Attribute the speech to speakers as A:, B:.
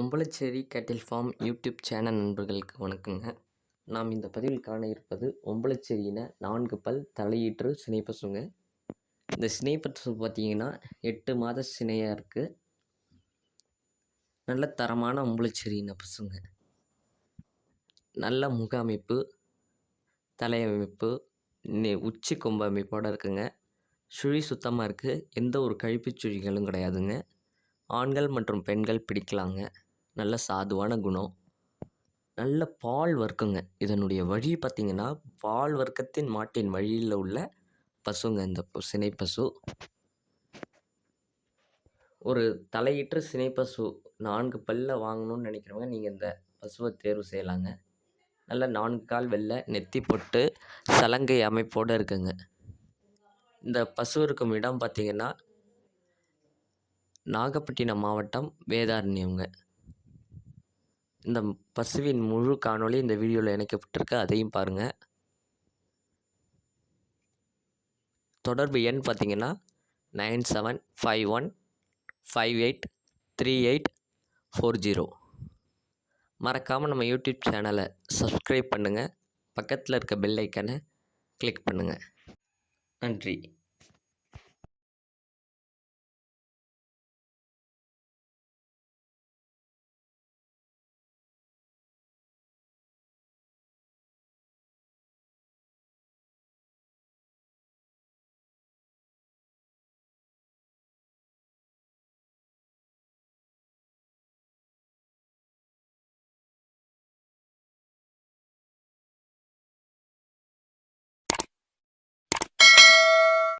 A: ஒம்பளச்சேரி கேட்டில் form YouTube channel நண்பர்களுக்கு வணக்கங்க. நாம் இந்த பதிவில் காண இருப்பது ஒம்பளச்சேரியின நான்கு பல் தலையீற்று சினை பசுங்க. இந்த சினை பசு பார்த்தீங்கன்னா எட்டு மாத சினையாக இருக்குது நல்ல தரமான ஒம்பளச்சேரியின பசுங்க. நல்ல முக அமைப்பு தலையமைப்பு உச்சி கொம்பு அமைப்போடு இருக்குங்க. சுழி சுத்தமாக இருக்குது எந்த ஒரு கழிப்பு சுழிகளும் கிடையாதுங்க. ஆண்கள் மற்றும் பெண்கள் பிடிக்கலாங்க. நல்ல சாதுவான குணம். நல்ல பால் வர்க்கங்க. இதனுடைய வழி பார்த்திங்கன்னா பால் வர்க்கத்தின் மாட்டின் வழியில் உள்ள பசுங்க. இந்த சினை பசு. ஒரு தலையிட்டு சினை பசு நான்கு பல்ல வாங்கணும்னு நினைக்கிறவங்க நீங்கள் இந்த பசுவை தேர்வு செய்யலாங்க. நல்ல நான்கு கால் வெள்ளை நெத்தி போட்டு சலங்கை அமைப்போடு இருக்குங்க. இந்த பசு இருக்கும் இடம் பார்த்திங்கன்னா நாகப்பட்டினம் மாவட்டம் வேதாரண்யங்க இந்த பசுவின் முழு காணொளி இந்த வீடியோவில் இணைக்கப்பட்டிருக்கு. அதையும் பாருங்கள் தொடர்பு எண் பார்த்தீங்கன்னா nine seven five one five eight three eight four zero. மறக்காமல் நம்ம யூடியூப் சேனலை சப்ஸ்கிரைப் பண்ணுங்கள் பக்கத்தில் இருக்க பெல் ஐக்கனை கிளிக் பண்ணுங்கள் நன்றி.